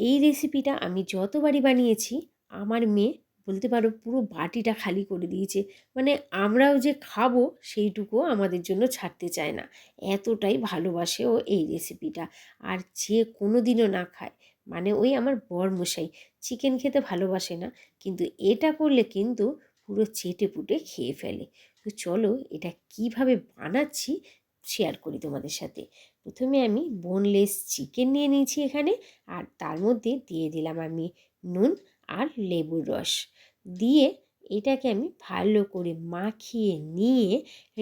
এই রেসিপিটা আমি যতবারই বানিয়েছি, আমার মেয়ে বলতে পারো পুরো বাটিটা খালি করে দিয়েছে। মানে আমরাও যে খাব সেইটুকুও আমাদের জন্য ছাড়তে চায় না। এতটাই ভালোবাসে ও এই রেসিপিটা আর যে কোনো দিনও না খায় মানে ওই আমার বরমশাই। চিকেন খেতে ভালোবাসে না, কিন্তু এটা করলে কিন্তু পুরো চেটে পুটে খেয়ে ফেলে। তো চলো এটা কীভাবে বানাচ্ছি শেয়ার করি তোমাদের সাথে। প্রথমে আমি বোনলেস চিকেন নিয়ে নিয়েছি এখানে, আর তার মধ্যে দিয়ে দিলাম আমি নুন আর লেবুর রস। দিয়ে এটাকে আমি ভালো করে মাখিয়ে নিয়ে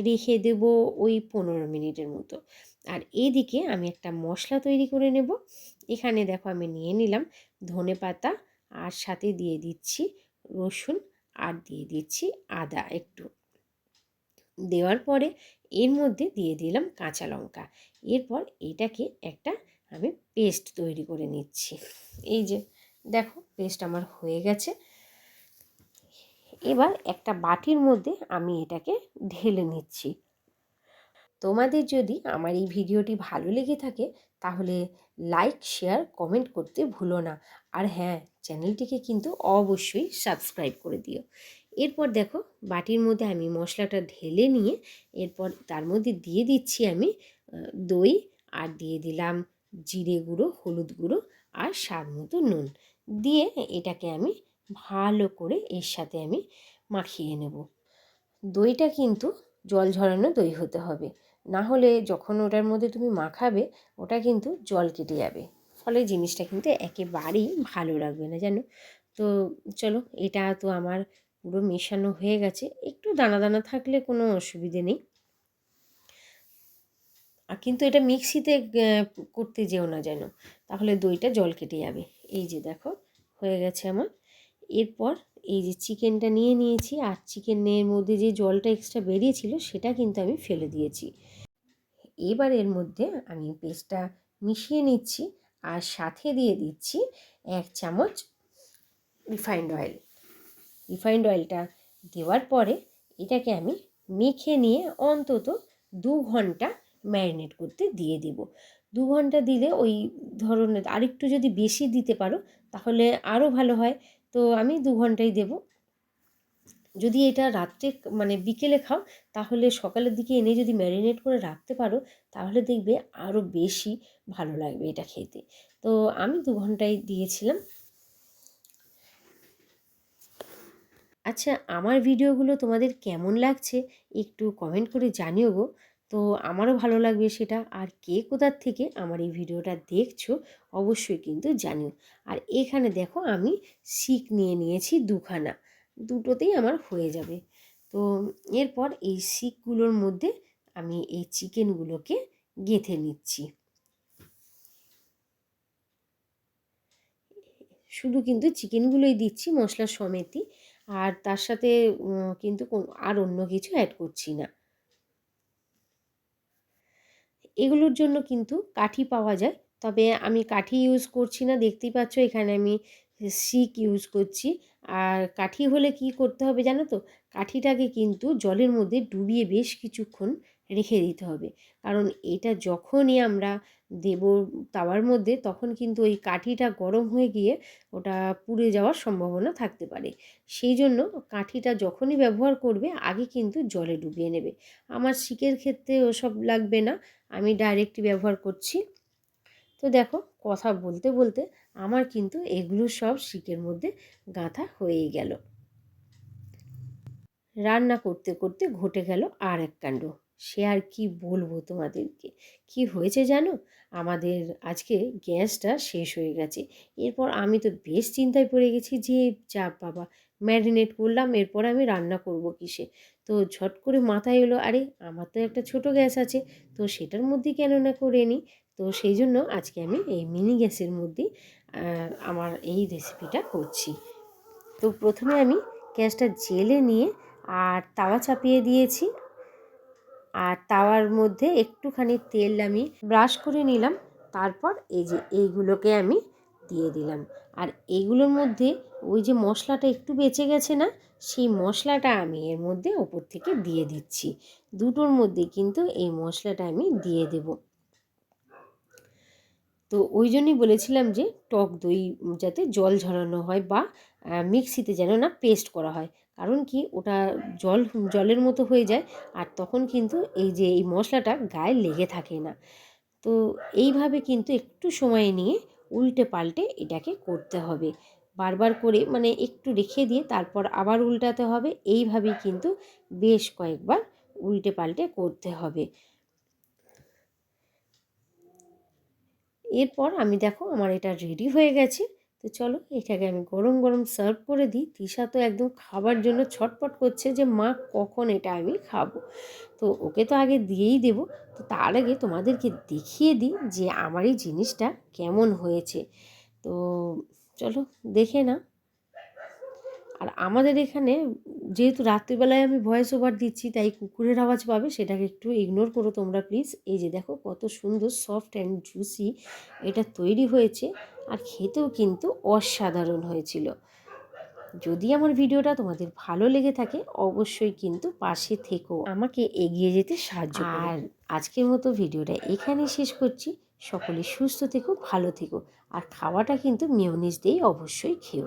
রেখে দেব ওই পনেরো মিনিটের মতো। আর এদিকে আমি একটা মশলা তৈরি করে নেব। এখানে দেখো আমি নিয়ে নিলাম ধনে পাতা, আর সাথে দিয়ে দিচ্ছি রসুন, আর দিয়ে দিচ্ছি আদা একটু। দেওয়ার পরে এর মধ্যে দিয়ে দিলাম কাঁচা লঙ্কা। এরপর এটাকে একটা আমি পেস্ট তৈরি করে নিচ্ছি। এই যে, দেখো, পেস্ট আমার হয়ে গেছে। এবার একটা বাটির মধ্যে আমি এটাকে ঢেলে নিচ্ছি। তোমাদের যদি আমার এই ভিডিওটি ভালো লেগে থাকে, তাহলে লাইক, শেয়ার, কমেন্ট করতে ভুলো না। আর হ্যাঁ চ্যানেলটিকে কিন্তু অবশ্যই সাবস্ক্রাইব করে দিও। এরপর দেখো বাটির মধ্যে আমি মশলাটা ঢেলে নিয়ে এরপর তার মধ্যে দিয়ে দিচ্ছি আমি দই আর দিয়ে দিলাম জিরে গুঁড়ো, হলুদ গুঁড়ো আর স্বাদ মতো নুন। দিয়ে এটাকে আমি ভালো করে এর সাথে আমি মাখিয়ে নেব। দইটা কিন্তু জল ঝরানো দই হতে হবে। না হলে যখন ওটার মধ্যে তুমি মাখাবে, ওটা কিন্তু জল কেটে যাবে। ফলে জিনিসটা কিন্তু একেবারেই ভালো লাগবে না, জানো? তো চলো, এটা তো আমার পুরো মেশানো হয়ে গেছে। একটু দানা দানা থাকলে কোনো অসুবিধে নেই। আর কিন্তু এটা মিক্সিতে করতে যেও না যেন। তাহলে দইটা জল কেটে যাবে। এই যে দেখো, হয়ে গেছে আমার। এরপর এই যে চিকেনটা নিয়ে নিয়েছি, আর চিকেনের মধ্যে যে জলটা এক্সট্রা বেরিয়েছিল, সেটা কিন্তু আমি ফেলে দিয়েছি। এবার এর মধ্যে আমি পেস্টটা মিশিয়ে নিচ্ছি, আর সাথে দিয়ে দিচ্ছি এক চামচ রিফাইন্ড অয়েল রিফাইন্ড অয়েলটা দেওয়ার পরে এটাকে আমি মেখে নিয়ে অন্তত দু ঘণ্টা ম্যারিনেট করতে দিয়ে দেব। দু ঘণ্টা দিলে ওই ধরনের আরেকটু যদি বেশি দিতে পারো তাহলে আরও ভালো হয়। তো আমি দু ঘন্টাই দেব। যদি এটা রাত্রে মানে বিকেলে খাও তাহলে সকালের দিকে এনে যদি ম্যারিনেট করে রাখতে পারো তাহলে দেখবে আরও বেশি ভালো লাগবে এটা খেতে। তো আমি দু ঘন্টাই দিয়েছিলাম। আচ্ছা আমার ভিডিওগুলো তোমাদের কেমন লাগছে একটু কমেন্ট করে জানিও গো। তো আমারও ভালো লাগবে সেটা। আর কে কোথার থেকে আমার এই ভিডিওটা দেখছ অবশ্যই কিন্তু জানিও। আর এখানে দেখো আমি শিক নিয়ে নিয়েছি দুখানা। দুটোতেই আমার হয়ে যাবে। তো এরপর এই শিকগুলোর মধ্যে আমি এই চিকেনগুলোকে গেঁথে নিচ্ছি। শুধু কিন্তু চিকেনগুলোই দিচ্ছি, মশলা সমেতই। আর তার সাথে কিন্তু আর অন্য কিছু অ্যাড করছি না। এগুলোর জন্য কিন্তু কাঠি পাওয়া যায়। তবে আমি কাঠি ইউজ করছি না। দেখতেই পাচ্ছ এখানে আমি শিক ইউজ করছি। আর কাঠি হলে কি করতে হবে জানো তো? কাঠিটাকে কিন্তু জলের মধ্যে ডুবিয়ে বেশ কিছুক্ষণ রেখে দিতে হবে। কারণ এটা যখনই আমরা দেব তাওয়ার মধ্যে তখন কিন্তু ওই কাঠিটা গরম হয়ে গিয়ে ওটা পুড়ে যাওয়ার সম্ভাবনা থাকতে পারে। সেই জন্য কাঠিটা যখনই ব্যবহার করবে আগে কিন্তু জলে ডুবিয়ে নেবে। আমার শিকের ক্ষেত্রে ওসব লাগবে না, আমি ডাইরেক্টই ব্যবহার করছি। তো দেখো কথা বলতে বলতে আমার কিন্তু এগুলো সব শিকের মধ্যে গাঁথা হয়েই গেল। রান্না করতে করতে ঘটে গেল আর এক কাণ্ড। সে আর কি বলব তোমাদেরকে? কি হয়েছে জানো? আমাদের আজকে গ্যাসটা শেষ হয়ে গেছে। এরপর আমি তো বেশ চিন্তায় পড়ে গেছি যে, যা বাবা, ম্যারিনেট করলাম, এরপর আমি রান্না করব কিসে? তো ঝট করে মাথায় এলো, আরে, আমার তো একটা ছোট গ্যাস আছে, তো সেটার মধ্যে কেন না করে নিই? তো সেই জন্য আজকে আমি এই মিনি গ্যাসের মধ্যে আমার এই রেসিপিটা করছি। তো প্রথমে আমি গ্যাসটা জেলে নিয়ে আর তাওয়া চাপিয়ে দিয়েছি। আর তাওয়ার মধ্যে একটুখানি তেল আমি ব্রাশ করে নিলাম। তারপর এই যে এইগুলোকে আমি দিয়ে দিলাম। আর এইগুলোর মধ্যে ওই যে মশলাটা একটু বেঁচে গেছে না, সেই মশলাটা আমি এর মধ্যে ওপর থেকে দিয়ে দিচ্ছি। দুটোর মধ্যে কিন্তু এই মশলাটা আমি দিয়ে দেব। তো ওই জন্যই বলেছিলাম যে টক দই যাতে জল ঝরানো হয় বা মিক্সিতে যেন না পেস্ট করা হয়। কারণ কি ওটা জল, জলের মতো হয়ে যায় আর তখন কিন্তু এই যে এই মশলাটা গায়ে লেগে থাকে না। তো এইভাবে কিন্তু একটু সময় নিয়ে উল্টে পাল্টে এটাকে করতে হবে। বারবার করে মানে একটু রেখে দিয়ে তারপর আবার উল্টাতে হবে। এইভাবেই কিন্তু বেশ কয়েকবার উল্টে পাল্টে করতে হবে। এরপর আমি দেখো আমার এটা রেডি হয়ে গেছে। তো চলো এটাকে আমি গরম গরম সার্ভ করে দিই। তৃষা তো একদম খাবার জন্য ছটপট করছে যে, মা, কখন এটা আমি খাব? তো ওকে তো আগে দিয়েই দেবো। তো তার আগে তোমাদেরকে দেখিয়ে দিই যে, আমার এই জিনিসটা কেমন হয়েছে। তো চলো দেখে না আর আমাদের এখানে যেহেতু রাত্রিবেলায় আমি ভয়েস ওভার দিচ্ছি, তাই কুকুরের আওয়াজ পাবে, সেটাকে একটু ইগনোর করো তোমরা প্লিজ এই যে দেখো কত সুন্দর সফট অ্যান্ড জুসি এটা তৈরি হয়েছে, আর খেতেও কিন্তু অসাধারণ হয়েছিল। যদি আমার ভিডিওটা তোমাদের ভালো লেগে থাকে, অবশ্যই কিন্তু পাশে থেকো। আমাকে এগিয়ে যেতে সাহায্য আর আজকের মতো ভিডিওটা এখানেই শেষ করছি। সকলে সুস্থ থেকো, ভালো থেকো। আর খাওয়াটা কিন্তু মিওনিজ দিয়েই অবশ্যই খেও।